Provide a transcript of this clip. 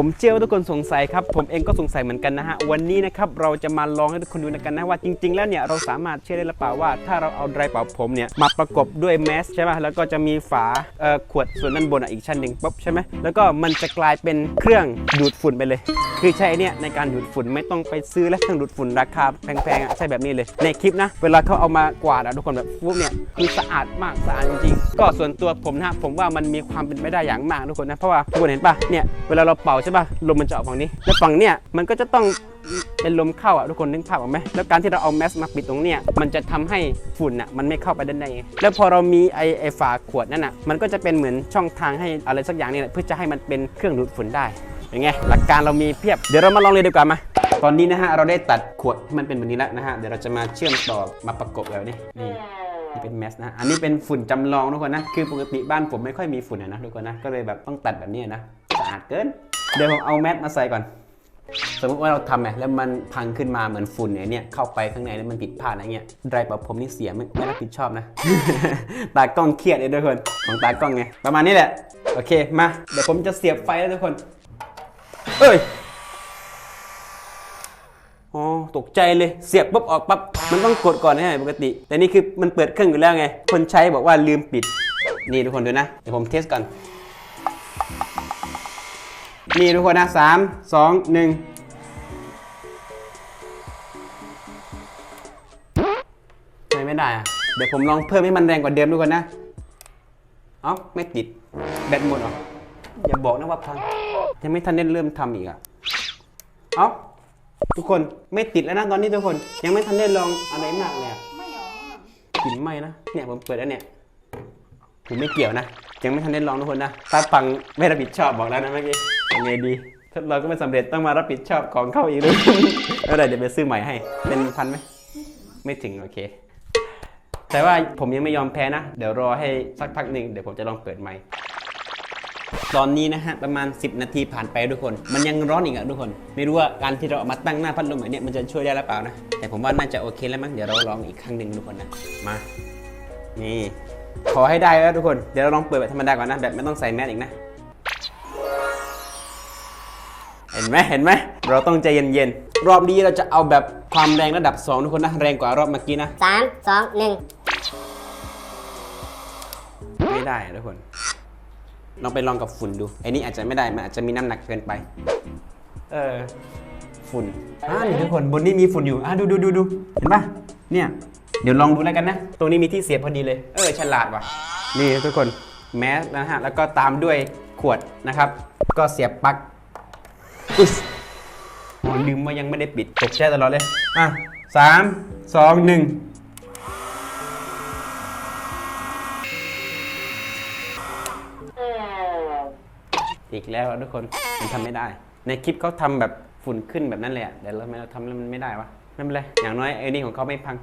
ผมเชื่อว่าทุกคนสงสัยครับ ผมเองก็สงสัยเหมือนกันนะฮะ วันนี้นะครับเราจะมาลองให้ทุกคนดูกันนะว่าจริง ๆ แล้วเนี่ยเราสามารถเชื่อได้หรือเปล่าว่า ถ้าเราเอาไดร์เป่าผมเนี่ยมาประกบด้วยแมสใช่ไหมแล้วก็จะมีฝาเอ่อขวดส่วนด้านบนอีกชั้นหนึ่งปุ๊บใช่ไหมแล้วก็มันจะกลายเป็นเครื่องดูดฝุ่นไปเลย คือใช้เนี่ยในการดูดฝุ่นไม่ต้องไปซื้อแล้วเครื่องดูดฝุ่นราคาแพงๆอะใช่แบบนี้เลย ในคลิปนะ เวลาเขาเอามากวาดอะทุกคนแบบฟุ๊บเนี่ยคือสะอาดมากสะอาดจริงๆก็ส่วนตัวผมนะผมว่ามันมีความเป็นไปได้อย่างมากทุกคนนะเพราะว่าทุกคนเห็นปะเนี่ยเวลาเราเป่าใช่ปะลมมันจะออกฝั่งนี้ แล้วฝั่งเนี่ยมันก็จะต้องเป็นลมเข้าอะทุกคนนึกภาพออกไหมแล้วการที่เราเอาแมสมาปิดตรงเนี่ยมันจะทำให้ฝุ่นอะมันไม่เข้าไปด้านในแล้วพอเรามีไอไอฝาขวดนั่นอะมันก็จะเป็นเหมือนช่องทางให้อะไรสักอย่างนี่แหละเพื่อจะให้มันเป็นเครื่องดูดฝุ่นได้เป็นไงหลักการเรามีเพียบเดี๋ยวเรามาลองเลยดีกว่ามาตอนนี้นะฮะเราได้ตัดขวดให้มันเป็นแบบนี้แล้วนะฮะเดี๋ยวเราจะมาเชื่อมต่อมาประกบแบบนี้นี่นี่เป็นแมสนะอันนี้เป็นฝุ่นจำลองทุกคนนะคือปกติบ้านผมไม่ค่อยมีฝุ่นนะทุกคนนะก็เลยแบบต้องตัดแบบนี้นะสะอาดเกิน เดี๋ยวผมเอาแมสมาใส่ก่อน สมมติว่าเราทำไงแล้วมันพังขึ้นมาเหมือนฝุ่นเนี่ยเนี่ยเข้าไปข้างในแล้วมันผิดพลาดอะไรเงี้ยไดร์เป่าผมนี่เสียไม่ไม่รับผิดชอบนะ ตากล้องเครียดเลยทุกคนของตากล้องไงประมาณนี้แหละ โอเคมา เดี๋ยวผมจะเสียบไฟแล้วทุกคน เอ้ยอ๋อตกใจเลยเสียบปุ๊บออกปั๊บมันต้องกดก่อนนะปกติ แต่นี่คือมันเปิดเครื่องอยู่แล้วไง คนใช้บอกว่าลืมปิด นี่ทุกคนดูนะ เดี๋ยวผมเทสก่อน นี่ทุกคนนะสามสองหนึ่งทำไมไม่ได้อะเดี๋ยวผมลองเพิ่มให้มันแรงกว่าเดิมทุกคนนะ เอ้า ไม่ติด แบตหมดเหรอ อย่าบอกนะว่าพัง ยังไม่ทันได้เริ่มทำอีกอะเอ้า ทุกคนไม่ติดแล้วนะตอนนี้ทุกคน ยังไม่ทันได้ลองอะไรมากเลยอะไม่หรอกลิ่นไหม้นะ เนี่ยผมเปิดแล้วเนี่ย ผมไม่เกี่ยวนะ ยังไม่ทันได้ลองทุกคนนะ ถ้าฟังไม่รับผิดชอบบอกแล้วนะเมื่อกี้ยังไงดีทดลองก็ไม่สำเร็จต้องมารับผิดชอบของเข้าอีกด้วยไม่เป็นไรเดี๋ยวไปซื้อใหม่ให้ เป็นพันไหมไม่ถึงโอเค แต่ว่าผมยังไม่ยอมแพ้นะ เดี๋ยวรอให้สักพักหนึ่งเดี๋ยวผมจะลองเปิดใหม่ตอนนี้นะฮะประมาณ 10 นาทีผ่านไปทุกคน มันยังร้อนอีกอะทุกคน ไม่รู้ว่าการที่เราเอามาตั้งหน้าพัดลมแบบนี้มันจะช่วยได้หรือเปล่านะ แต่ผมว่าน่าจะโอเคแล้วมั้งเดี๋ยวเราลองอีกครั้งหนึ่งทุกคนนะมานี่ ขอให้ได้แล้วทุกคน เดี๋ยวเราลองเปิดแบบธรรมดาก่อนนะ แบบไม่ต้องใส่แมสอีกนะ เห็นไหมเห็นไหม เราต้องใจเย็นๆ รอบนี้เราจะเอาแบบความแรงระดับ 2 ทุกคนนะ แรงกว่ารอบเมื่อกี้นะ สามสองหนึ่งไม่ได้อะทุกคน ลองไปลองกับฝุ่นดูไอ้นี่อาจจะไม่ได้ มันอาจจะมีน้ำหนักเกินไป เออ ฝุ่นอ่านี่ทุกคน บนนี้มีฝุ่นอยู่อ่าดูดูดูดูเห็นปะเนี่ย เดี๋ยวลองดูแล้วกันนะ ตรงนี้มีที่เสียบพอดีเลย เออฉลาดว่ะ นี่ทุกคนแมสนะฮะ แล้วก็ตามด้วยขวดนะครับ ก็เสียบปลั๊กอุ๊ยโอ้ลืมว่ายังไม่ได้ปิดตกใจตลอดเลย อะสามสองหนึ่งอีกแล้วอะทุกคนมันทำไม่ได้ ในคลิปเขาทำแบบฝุ่นขึ้นแบบนั้นเลยอะเดี๋ยวเราไม่เราทำแล้วมันไม่ได้วะ ไม่เป็นไร อย่างน้อยไอ้นี่ของเขาไม่พัง